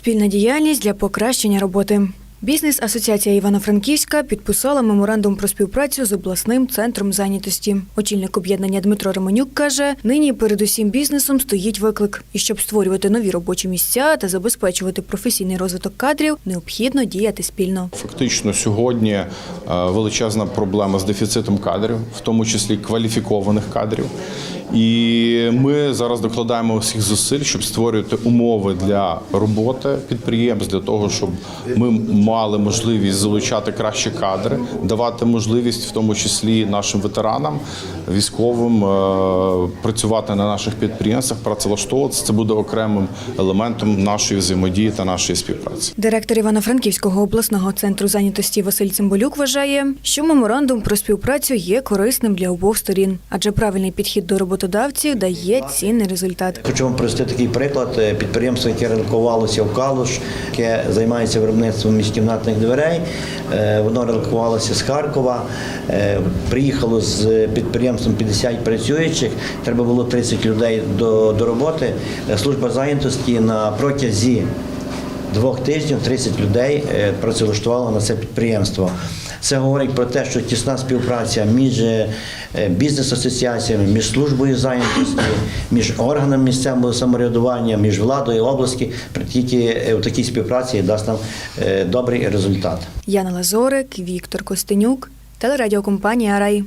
Спільна діяльність для покращення роботи. Бізнес-асоціація Івано-Франківська підписала меморандум про співпрацю з обласним центром зайнятості. Очільник об'єднання Дмитро Романюк каже, нині перед усім бізнесом стоїть виклик. І щоб створювати нові робочі місця та забезпечувати професійний розвиток кадрів, необхідно діяти спільно. Фактично сьогодні е, величезна проблема з дефіцитом кадрів, в тому числі кваліфікованих кадрів. І ми зараз докладаємо всіх зусиль, щоб створювати умови для роботи підприємств, для того, щоб ми мали можливість залучати кращі кадри, давати можливість, в тому числі нашим ветеранам, військовим, е, працювати на наших підприємствах, працевлаштовуватися. Це буде окремим елементом нашої взаємодії та нашої співпраці. Директор Івано-Франківського обласного центру зайнятості Василь Цимбалюк вважає, що меморандум про співпрацю є корисним для обох сторін, адже правильний підхід до роботодавців дає цінний результат. Хочу вам привести такий приклад. Підприємство, яке релокувалося в Калуш, яке займається виробництвом міжкімнатних дверей. е, Воно релокувалося з Харкова. е, Приїхало з підприємством 50 працюючих. Треба було 30 людей до, до роботи. Е, Служба зайнятості на протязі двох тижнів 30 людей е, працевлаштувало на це підприємство. Це говорить про те, що тісна співпраця між е, бізнес-асоціаціями, між службою зайнятості, між органами місцевого самоврядування, між владою області, тільки е, в такій співпраці дасть нам е, добрий результат. Яна Лазорик, Віктор Костенюк, телерадіокомпанія Рай.